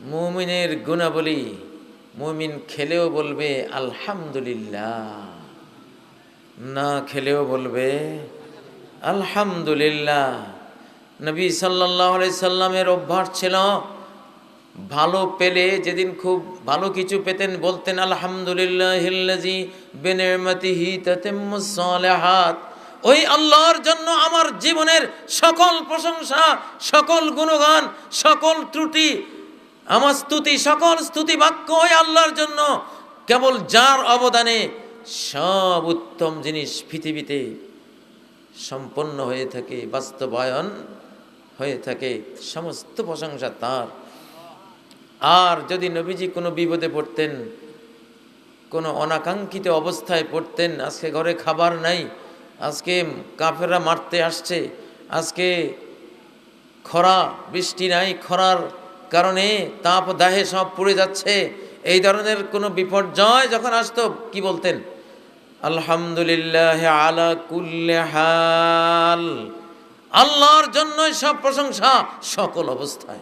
মুমিনের গুণাবলী মুমিন খেলেও বলবে, আলহামদুলিল্লাহ। না খেলেও বলবে, আলহামদুলিল্লাহ। নবী সাল্লাহ সাল্লামের অভ্যাস ছিল, ভালো পেলে যেদিন খুব ভালো কিছু পেতেন বলতেন আলহামদুলিল্লাহ বেনেমাতিহি ওই আল্লাহর জন্য আমার জীবনের সকল প্রশংসা, সকল গুণগান, সকল ত্রুটি আমার স্তুতি, সকল স্তুতি বাক্য ওই আল্লাহর জন্য। কেবল যার অবদানে সব উত্তম জিনিস পৃথিবীতে সম্পন্ন হয়ে থাকে, বাস্তবায়ন হয়ে থাকে, সমস্ত প্রশংসা তার। আর যদি নবীজি কোনো বিপদে পড়তেন, কোনো অনাকাঙ্ক্ষিত অবস্থায় পড়তেন, আজকে ঘরে খাবার নাই, আজকে কাফেররা মারতে আসছে, আজকে খরা, বৃষ্টি নাই, খরার কারণে তাপ দাহে সব পুড়ে যাচ্ছে। এই ধরনের কোনো বিপর্যয় যখন আসতো, কি বলতেন? আলহামদুলিল্লাহ আলা কুল্লে হাল। আল্লাহর জন্যই সব প্রশংসা সকল অবস্থায়।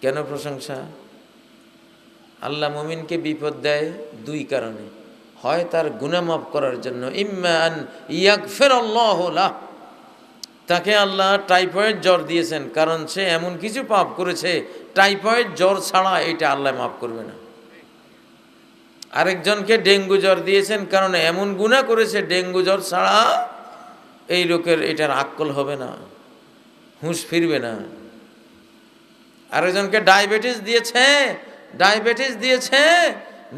কেন প্রশংসা? আল্লাহ মুমিনকে বিপদ দেয় দুই কারণে। হয় তার গুনামাপ করার জন্য। ইম্মান ইয়াকফের আল্লাহ তাকে আল্লাহ টাইফয়েড জ্বর দিয়েছেন, কারণ সে এমন কিছু পাপ করেছে টাইফয়েড জ্বর ছাড়া এটা আল্লাহ মাফ করবে না। আরেকজনকে ডেঙ্গু জ্বর দিয়েছেন, কারণ এমন গুণা করেছে, ডেঙ্গু জ্বর ছাড়া এই লোকের এটার আক্কল হবে না, হুঁশ ফিরবে না। আরেকজনকে ডায়াবেটিস দিয়েছে ডায়াবেটিস দিয়েছে,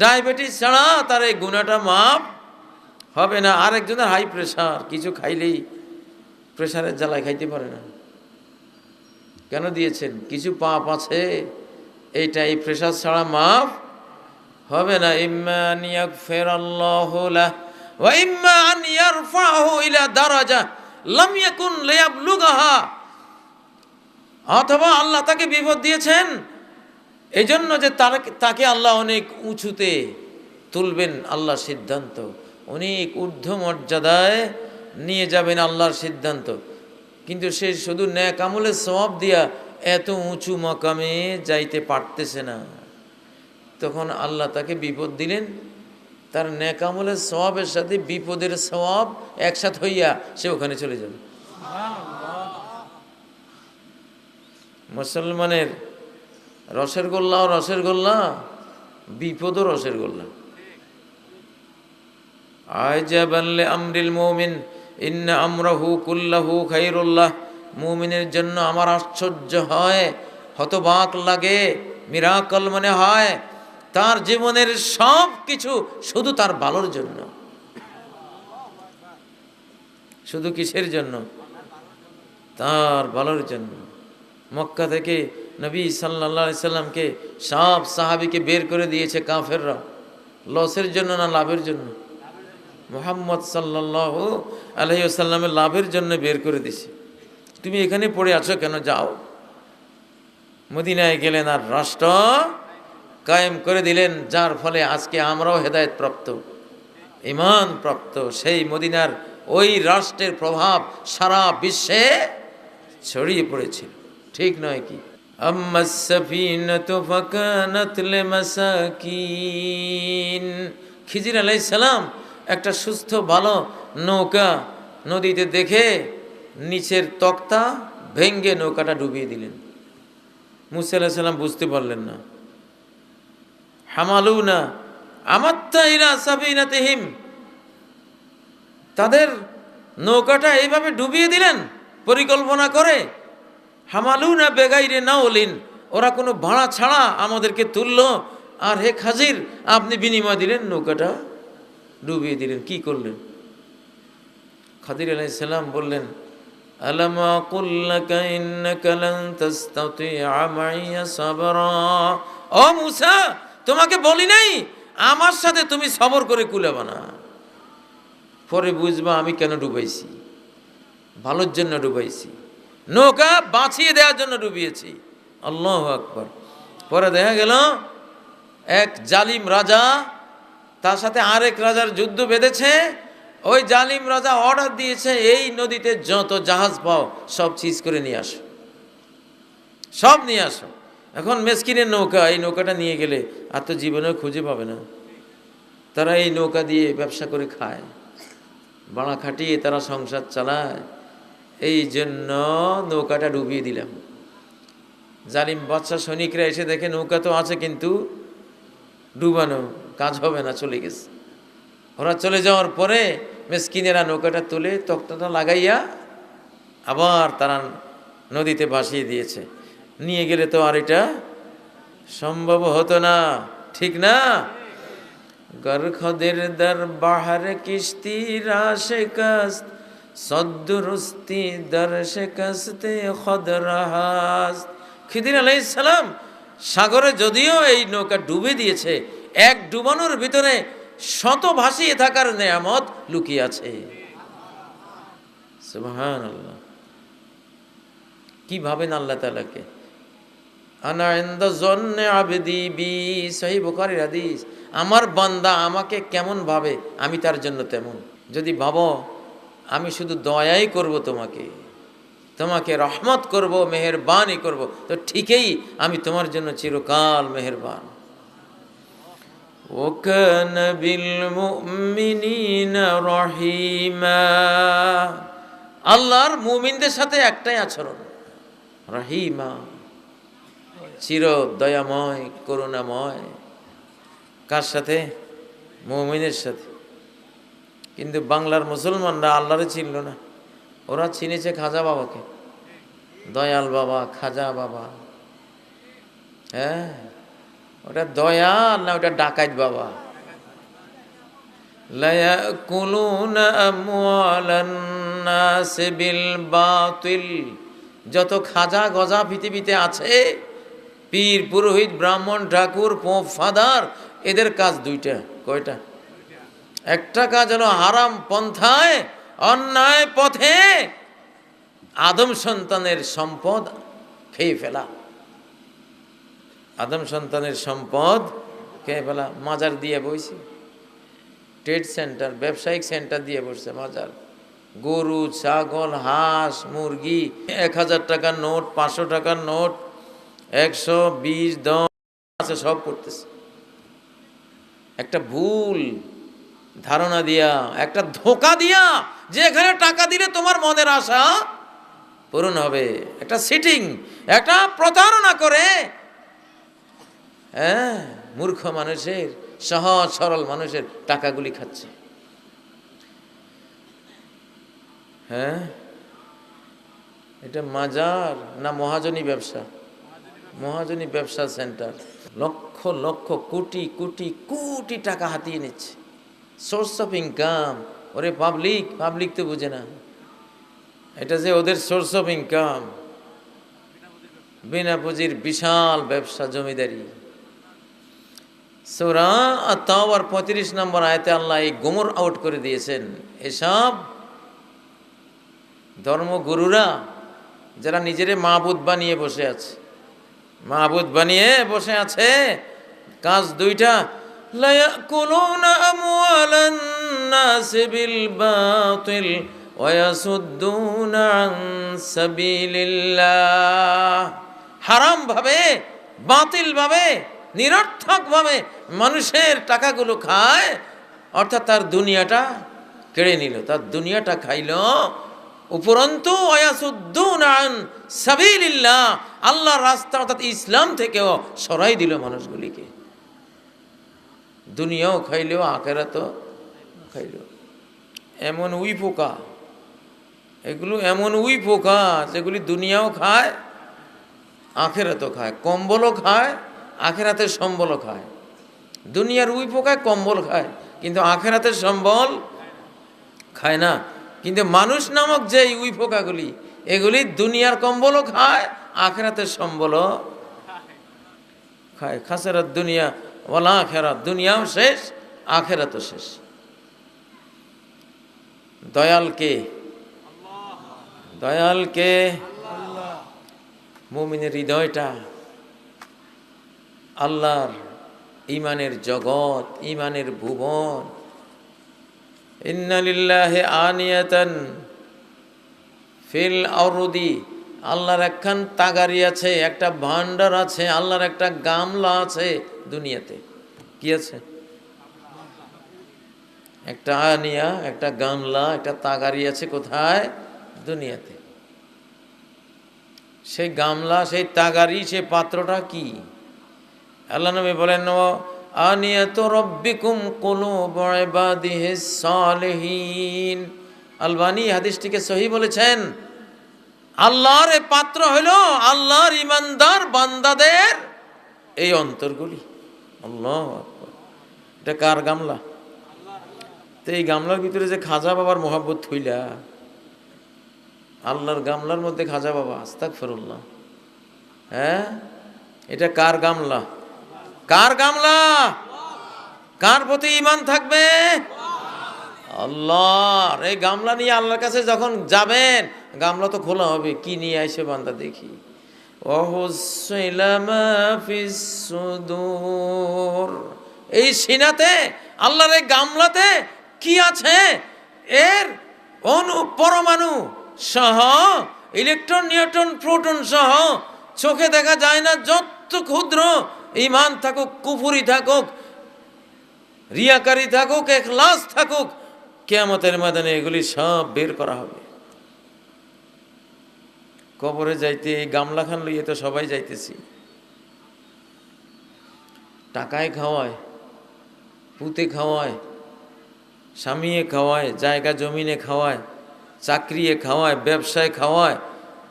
ডায়াবেটিস ছাড়া তার এই গুণাটা মাপ হবে না। আরেকজনের হাই প্রেশার, কিছু খাইলেই প্রেশারের জ্বালায় খাইতে পারে না। কেন দিয়েছেন? কিছু পাপ আছে? এইটা এই প্রেশার ছাড়া মাফ হবে না। ইম্মান ইয়াগফির আল্লাহু লাহ ওয়া ইম্মান ইয়ারফাহু ইলা দারাজা লাম ইয়াকুন লিয়াবলুগাহা। অথবা আল্লাহ তাকে বিপদ দিয়েছেন এই জন্য যে তাকে আল্লাহ অনেক উঁচুতে তুলবেন আল্লাহর সিদ্ধান্ত। অনেক ঊর্ধ্ব মর্যাদায় নিয়ে যাবেন আল্লাহর সিদ্ধান্ত। কিন্তু সে শুধু ন্যাক আমলের সব দিয়া এত উঁচু মকামে যাইতে পারতেছে না। তখন আল্লাহ তাকে বিপদ দিলেন। তার ন্যাক আমলের সাথে বিপদের সবাব একসাথ হইয়া সে ওখানে চলে যাবে। মুসলমানের রসের গোল্লা ও রসের গোল্লা, বিপদও রসের গোল্লা। আয়জাবাল্লে আমরিল মৌমিন ইন্না আমরাহু কুল্লাহু খাইরুল্লাহ। মুমিনের জন্য আমার আশ্চর্য হয়, হতবাক লাগে, মিরাকল মনে হয়। তার জীবনের সব কিছু শুধু তার ভালোর জন্য। শুধু কিসের জন্য? তার ভালোর জন্য। মক্কা থেকে নবী সাল্লা সাল্লামকে সব সাহাবিকে বের করে দিয়েছে কাফেররা। লসের জন্য না লাভের জন্য? মোহাম্মদ সাল্লাহ আলহিসাল্লামের লাভের জন্য বের করে দিছে তুমি এখানে পড়ে আছো কেন যাও মদিনায় গেলেন আর রাষ্ট্র কায়েম করে দিলেন যার ফলে আজকে আমরাও হেদায়ত প্রাপ্ত ইমান প্রাপ্ত সেই মদিনার ওই রাষ্ট্রের প্রভাব সারা বিশ্বে ছড়িয়ে পড়েছিল ঠিক নয় কি أما السفينة فكانت لمساكين খিজির আলাই সালাম একটা সুস্থ, ভালো নৌকা নদীতে দেখে নিচের তক্তা ভেঙ্গে নৌকাটা ডুবিয়ে দিলেন। মুসা আলাহ সাল্লাম বুঝতে পারলেন না। হামালু না আমাত্তাইরা সাবিনা তেহিম তাদের নৌকাটা এইভাবে ডুবিয়ে দিলেন, পরিকল্পনা করে। হামালু না বেগাইরে না ওলিন ওরা কোনো ভাড়া ছাড়া আমাদেরকে তুললো। আর হে খাজির, আপনি বিনিময় দিলেন নৌকাটা। ডুবিয়ে দিলেন, কি করলেন? খাদির আলাই সালাম বললেন, আলামা কুল্লাকা ইন্নাকা লান তাস্তাতিআ মাইয়া সাবরা? ও মুসা, তোমাকে বলি নাই, আমার সাথে তুমি সবর করে কুলাবা না। পরে বুঝবা আমি কেন ডুবাইছি? ভালোর জন্য ডুবাইছি। নৌকা বাঁচিয়ে দেওয়ার জন্য ডুবিয়েছি। আল্লাহ আকবর। পরে দেখা গেল, এক জালিম রাজা তার সাথে আরেক রাজার যুদ্ধ বেঁধেছে। ওই জালিম রাজা অর্ডার দিয়েছে, এই নদীতে যত জাহাজ পাও, সব চিজ করে নিয়ে আসো। সব নিয়ে আসো। এখন মেসকিনের নৌকা, এই নৌকাটা নিয়ে গেলে আর তো জীবনেও খুঁজে পাবে না। তারা এই নৌকা দিয়ে ব্যবসা করে খায়। বাড়া খাটিয়ে তারা সংসার চালায়। এই জন্য নৌকাটা ডুবিয়ে দিলাম। জালিম বাচ্চা সৈনিকরা এসে দেখে নৌকা তো আছে কিন্তু ডুবানো। কাজ হবে না, চলে গেছে। ওরা চলে যাওয়ার পরে মেসকিনেরা নৌকাটা তুলে তক্তাটা লাগাইয়া আবার তারা নদীতে ভাসিয়ে দিয়েছে। নিয়ে গেলে তো আর এটা সম্ভব হতো না, ঠিক না? গর খদের দর বাহার কিস্তি রাশে কস্ত, সদ্দুরস্তি দর কস্তে খদ রাহাস খিদির আলাইহিস সালাম, সাগরে যদিও এই নৌকা ডুবে দিয়েছে এক ডুবানোর ভিতরে শত ভাসিয়ে থাকার নেয়ামত লুকিয়ে আছে কি ভাবেন আল্লাহ তালাকে আমার বান্দা আমাকে কেমন ভাবে? আমি তার জন্য তেমন। যদি ভাবো, আমি শুধু দয়াই করব তোমাকে তোমাকে রহমত করব, মেহেরবানি করব, তো ঠিকই আমি তোমার জন্য চিরকাল মেহেরবান। وكان بالمؤمنين رحيما আল্লাহর মুমিনদের সাথে একটাই আচরণ রহিমা চির দয়াময় করুণাময় কার সাথে মুমিনের সাথে কিন্তু বাংলার মুসলমানরা আল্লাহরে চিনল না ওরা চিনেছে খাজা বাবাকে দয়াল বাবা খাজা বাবা হ্যাঁ ওটা দয়া না ওটা ডাকাত বাবা? লায়াকুলুনা আমওয়ালান বিল বাতিল। যত খাজা গজা পৃথিবীতে আছে, পীর, পুরোহিত, ব্রাহ্মণ, ঠাকুর, পোপ, ফাদার, এদের কাজ দুইটা, কয়টা? একটা কাজ হলো হারাম পন্থায়, অন্যায় পথে আদম সন্তানের সম্পদ খেয়ে ফেলা। আদম সন্তানের সম্পদ খেয়ে ফেলা মাজার দিয়ে বইছে। ট্রেড সেন্টার, ব্যবসায়িক সেন্টার দিয়ে বসছে মাজার। গরু, ছাগল, হাঁস, মুরগি, এক হাজার টাকার নোট, পাঁচশো টাকার নোট, একশো বিশ দশ আছে, সব করতেছে একটা ভুল ধারণা দিয়া, একটা ধোকা দিয়া যে এখানে টাকা দিলে তোমার মনের আশা পূরণ হবে। একটা সিটিং একটা প্রতারণা করে হ্যাঁ মূর্খ মানুষের, সহজ সরল মানুষের টাকাগুলি খাচ্ছে। হ্যাঁ এটা মাজার না মহাজনী ব্যবসা? মহাজনী ব্যবসা সেন্টার। লক্ষ লক্ষ, কোটি কোটি কোটি টাকা হাতিয়ে নিচ্ছে। সোর্স অফ ইনকাম ওরে পাবলিক পাবলিক তো বুঝে না। এটা যে ওদের সোর্স অফ ইনকাম বিনা পুঁজির বিশাল ব্যবসা জমিদারি। সোরা তাও আর পঁয়ত্রিশ নম্বর আয়তে আল্লাহ এই গোমর আউট করে দিয়েছেন এসব ধর্মগুরুরা যারা নিজেরে মাহবুদ বানিয়ে বসে আছে মাহবুদ বানিয়ে বসে আছে কাজ দুইটা ليأكلون أموال الناس بالباطل ويصدون عن سبيل الله হারাম ভাবে বাতিল ভাবে নিরর্থক ভাবে মানুষের টাকাগুলো খায়, অর্থাৎ তার দুনিয়াটা কেড়ে নিল। তার দুনিয়াটা খাইল। উপরন্তু অয়াসুদ্দুন আন সাবিলিল্লাহ, আল্লাহর রাস্তা অর্থাৎ ইসলাম থেকেও সরাই দিল মানুষগুলিকে। দুনিয়াও খাইলেও আখেরা তো খাইল। এমন উই পোকা, এগুলো এমন উই পোকা যেগুলি দুনিয়াও খায়, আখেরাতও খায়, কম্বলও খায় আখেরাতের সম্বলও খায়। দুনিয়ার উই পোকায় কম্বল খায় কিন্তু আখেরাতের সম্বল খায় না। কিন্তু মানুষ নামক যে উই পোকাগুলি এগুলি দুনিয়ার কম্বলও খায় আখেরাতের সম্বলও খায়। খাসেরাত দুনিয়া বলা আখেরাত দুনিয়াও শেষ আখেরাতও শেষ। দয়ালকে দয়ালকে মুমিনের হৃদয়টা। আল্লাহর ইমানের জগৎ ইমানের ভুবন। ইন্নালিল্লাহে আনিয়াতান ফিল আরদি। আল্লাহর একখান তাগারি আছে, একটা ভান্ডার আছে, আল্লাহর একটা গামলা আছে দুনিয়াতে। কি আছে? একটা আনিয়া, একটা গামলা, একটা তাগারি আছে কোথায়? দুনিয়াতে। সেই গামলা, সেই তাগারি, সেই পাত্রটা কি? আল্লাহ নবী বলেন আনিয়াত রব্বিকুম কুলুব ইবাদিহিস সালিহিন। আলবানি হাদিসটিকে সহি বলেছেন, আল্লাহর পাত্র হইল আল্লাহর ইমানদার বান্দাদের এই অন্তরগুলি। আল্লাহ এটা কার গামলা? তো এই গামলার ভিতরে যে খাজা বাবার মোহাব্বত থইলা আল্লাহর গামলার মধ্যে খাজা বাবা আস্তাক ফেরুল্লাহ হ্যাঁ? এটা কার গামলা? কার গামলা? কার প্রতি ইমান থাকবে? আল্লাহর। এই গামলা নিয়ে আল্লাহর কাছে যখন যাবেন, গামলা তো খোলা হবে, কি নিয়ে আসে বান্দা দেখি। এই সিনাতে, আল্লাহর এই গামলাতে কি আছে? এর অনু, পরমাণু সহ, ইলেকট্রন নিউটন প্রোটন সহ, চোখে দেখা যায় না, যত ক্ষুদ্র ইমান থাকুক, কুফুরি থাকুক, রিয়াকারি থাকুক, এখলাস থাকুক, কেয়ামতের ময়দানে এগুলি সব বের করা হবে। কবরে যাইতে এই গামলা খান লইয়ে তো সবাই যাইতেছি। টাকায় খাওয়ায়, পুঁতে খাওয়ায়, স্বামীয়ে খাওয়ায়, জায়গা জমিনে খাওয়ায়, চাকরিয়ে খাওয়ায়, ব্যবসায় খাওয়ায়,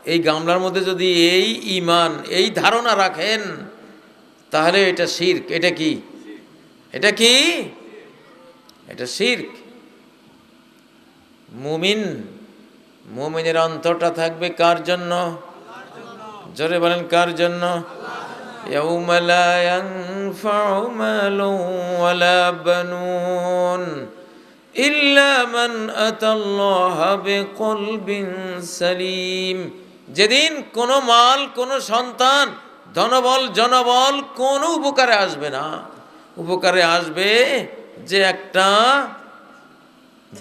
এই গামলার মধ্যে যদি এই ইমান, এই ধারণা রাখেন তাহলে এটা শির্ক, এটা কি? এটা কি? এটা শির্ক। মুমিন, মুমিনের অন্তরটা থাকবে কার জন্য? জোরে বলেন, কার জন্য? যেদিন কোনো মাল, কোনো সন্তান ধনবল, জনবল কোনো উপকারে আসবে না। উপকারে আসবে যে একটা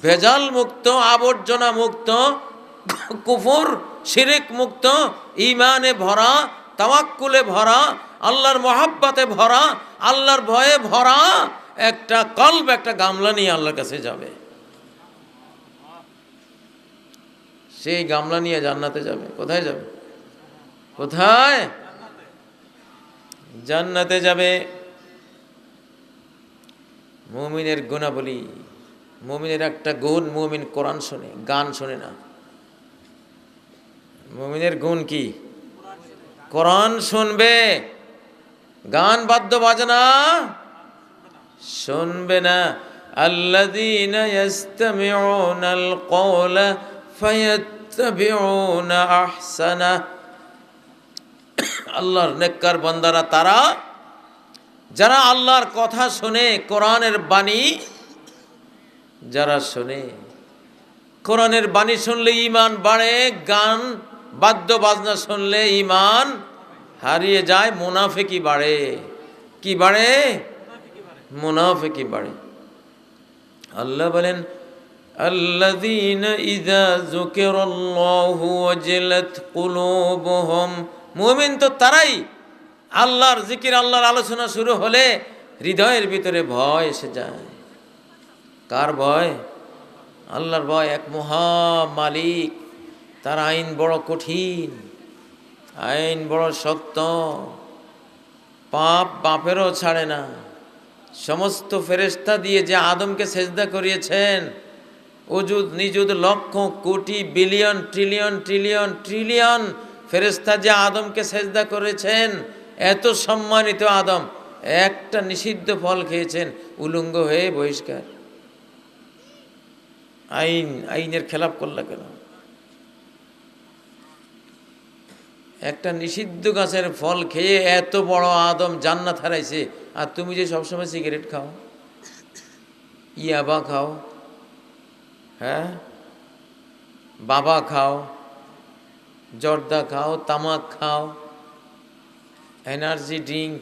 ভেজাল মুক্ত, আবর্জনা মুক্ত, কুফুর, শিরিক মুক্ত ইমানে ভরা, তাওয়াক্কুলে ভরা, আল্লাহর মহাব্বাতে ভরা, আল্লাহর ভয়ে ভরা একটা কল্প একটা গামলা নিয়ে আল্লাহর কাছে যাবে। সেই গামলা নিয়ে জান্নাতে যাবে। কোথায় যাবে? কোথায়? জান্নাতে যাবে মুমিনের গুণাবলী মুমিনের একটা গুণ মুমিন কোরআন শোনে গান শোনে না মুমিনের গুণ কি কোরআন শুনবে গান বাদ্য বাজনা শুনবে না الذين يستمعون القول فيتبعون احسنه আল্লাহর নেককার বান্দারা তারা যারা আল্লাহর কথা শুনে কোরআনের বাণী যারা শোনে কোরআনের বাণী শুনলে ইমান বাড়ে গান বাদ্য বাজনা শুনলে ইমান হারিয়ে যায় মুনাফেকি বাড়ে কি বাড়ে মুনাফেকি বাড়ে আল্লাহ বলেন الذين إذا ذكر الله وجلت قلوبهم মুমিন তো তারাই আল্লাহর জিকির, আল্লাহর আলোচনা শুরু হলে হৃদয়ের ভিতরে ভয় এসে যায়। কার ভয়? আল্লাহর ভয় এক মহা মালিক। তার আইন বড় কঠিন, আইন বড় শক্ত। পাপ বাপেরও ছাড়ে না। সমস্ত ফেরেস্তা দিয়ে যে আদমকে সেজদা করিয়েছেন অজুদ নিজুদ lakh crore billion, trillion trillion trillion ফেরেস্তা যে আদমকে সেজদা করেছেন, এত সম্মানিত আদম, একটা নিষিদ্ধ ফল খেয়েছেন, উলঙ্গ হয়ে বহিষ্কার। আইন, আইনের খেলাপ করলা কেন? একটা নিষিদ্ধ গাছের ফল খেয়ে এত বড় আদম জান্নাত হারাইছে, আর তুমি যে সবসময় সিগারেট খাও, ইয়াবা খাও হ্যাঁ? বাবা খাও জর্দা খাও, তামাক খাও। এনার্জি ড্রিঙ্ক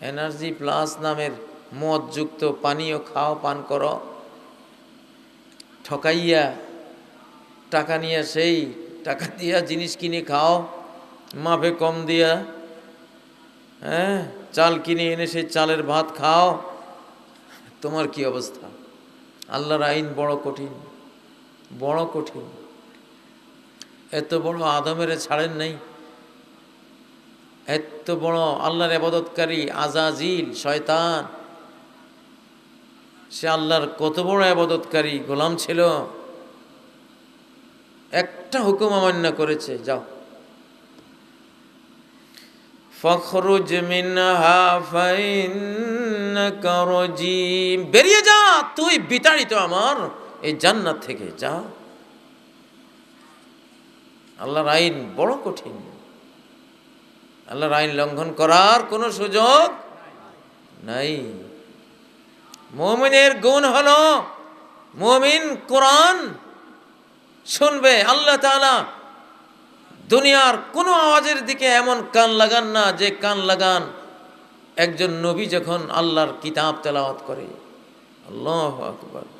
এনার্জি প্লাস নামের মদযুক্ত পানীয় খাও, পান করো। ঠকাইয়া, টাকা নিয়ে সেই, টাকা দিয়া জিনিস কিনে খাও মাপে কম দিয়া। হ্যাঁ চাল কিনে এনে সেই চালের ভাত খাও। তোমার কি অবস্থা? আল্লাহর আইন বড় কঠিন বড় কঠিন। এত বড় আদমের ছাড়েন নাই। এত বড় আল্লাহর আবাদতকারী আজাজিল, শয়তান। সে আল্লাহর কত বড় আবাদতকারী গোলাম ছিল। একটা হুকুম অমান্য করেছে, যাও। ফখরুজ মিনহা বেরিয়ে যা, তুই বিতাড়িত আমার এই জান্নাত থেকে যা। আল্লাহর আইন বড় কঠিন। আল্লাহর আইন লঙ্ঘন করার কোনো সুযোগ নাই। মুমিনের গুণ হলো, মুমিন কোরআন শুনবে, আল্লাহ তাআলা দুনিয়ার কোনো আওয়াজের দিকে এমন কান লাগান না যে কান লাগান একজন নবী যখন আল্লাহর কিতাব তেলাওয়াত করে। আল্লাহ আকবার।